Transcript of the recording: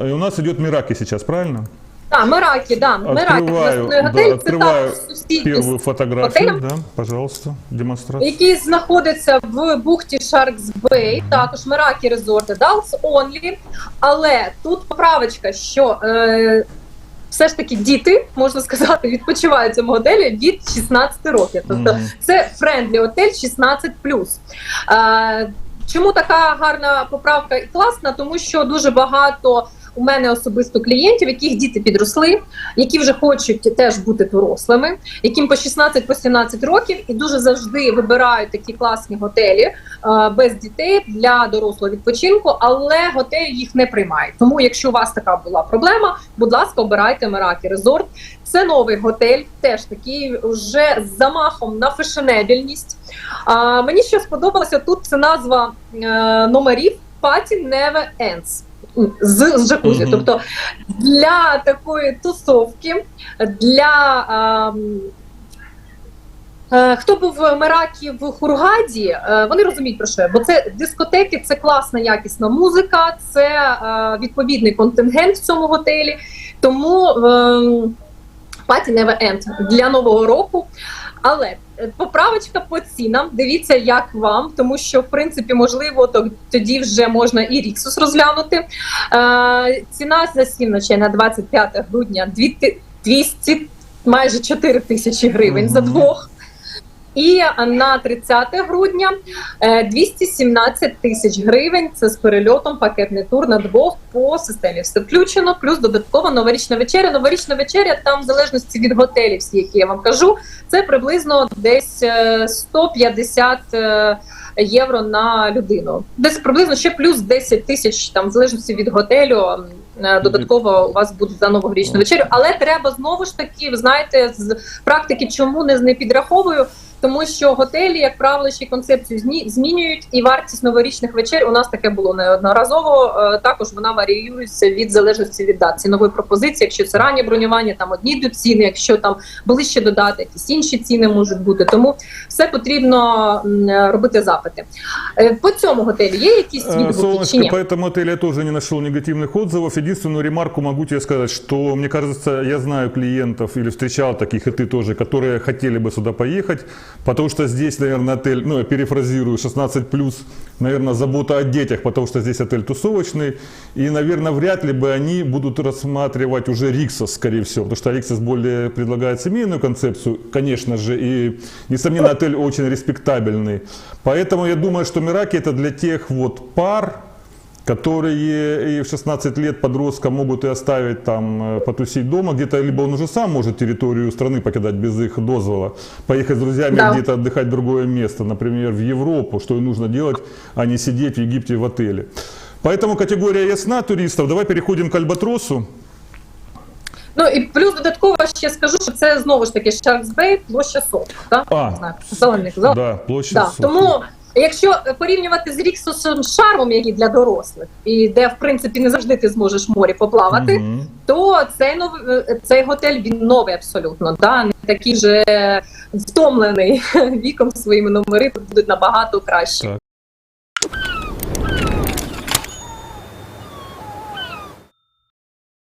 И у нас идет Мираки сейчас, правильно? Так, Меракі, да. Открываю, Наступний да, готель це открываю сусідній первую готелем, Да, пожалуйста, демонстрация. який знаходиться в бухті Sharks Bay, також Меракі резорти, Dals Only. Але тут поправочка, що е, все ж таки діти, можна сказати, відпочивають в цьому готелі від 16 років. Тобто Мгм. це френдлі готель 16 Е, чому така гарна поправка і класна? Тому що дуже багато у мене особисто клієнтів, яких діти підросли, які вже хочуть теж бути дорослими, яким по 16-17 років, і дуже завжди вибирають такі класні готелі е, без дітей для дорослого відпочинку, але готель їх не приймає. Тому, якщо у вас така була проблема, будь ласка, обирайте Меракі Резорт. Це новий готель, теж такий вже з замахом на фешенебельність. А, мені що сподобалося тут це назва е, номерів Party Never Ends. З, з джакузі. Мгм. Тобто для такої тусовки, для ем, е, хто був в Меракі в Хургаді, е, вони розуміють про що, я. бо це дискотеки, це класна якісна музика, це е, відповідний контингент в цьому готелі. Тому ем, Party Never End для нового року. Але е, поправочка по цінам. Дивіться, як вам, тому що в принципі можливо то- тоді вже можна і Ріксус розглянути. Е, ціна за сім ночей на 25 грудня 200, майже 4 тисячі гривень за двох. І на 30 грудня е, 217 тисяч гривень. Це з перельотом пакетний тур на двох по системі. Все включено, плюс додатково новорічна вечеря. Новорічна вечеря там в залежності від готелів, всі, які я вам кажу, це приблизно десь е, 150 е, євро на людину. Десь приблизно ще плюс 10 тисяч, там в залежності від готелю. е, Додатково у вас буде за новорічну вечерю, але треба знову ж таки, ви знаєте, з практики, чому не, не підраховую, тому що готелі, як правило, ще й концепцію зні- змінюють, і вартість новорічних вечер у нас таке було неодноразово. е, Також вона варіюється від залежності від дат цінової пропозиції. Якщо це раннє бронювання, там одні йдуть ціни, якщо там ближче до дати, якісь інші ціни можуть бути. Тому все потрібно м, е, робити запити. Е, По цьому готелі є якісь Э, відгуки чи Солнышко, ні? по этому отелю я тоже не нашел негативных отзывов. Единственную ремарку могу тебе сказать, что, мне кажется, я знаю клиентов или встречал таких, и ты тоже, которые хотели бы сюда поехать, потому что здесь, наверное, отель, ну, я перефразирую, 16+, наверное, забота о детях, потому что здесь отель тусовочный, и, наверное, вряд ли бы они будут рассматривать уже Риксос, скорее всего, потому что Риксос более предлагает семейную концепцию, конечно же, и, несомненно, отель очень респектабельный. Поэтому я думаю, что Мираки это для тех вот пар, которые и в 16 лет подростка могут и оставить там э, потусить дома где-то, либо он уже сам может территорию страны покидать без их дозвола, поехать с друзьями Да. где-то отдыхать в другое место, например, в Европу, что и нужно делать, а не сидеть в Египте в отеле. Поэтому категория ясна туристов. Давай переходим к Альбатросу. Ну і плюс додатково ще скажу, що це знову ж таки Sharks Bay, площа Сот. Так? А, казав. Да, площадь Да, Софи. тому, якщо порівнювати з Ріксусом Шармом, який для дорослих, і де в принципі не завжди ти зможеш в морі поплавати, Мгм. то цей нов... цей готель він новий абсолютно. Да? Не такий же втомлений віком своїми номери будуть набагато краще.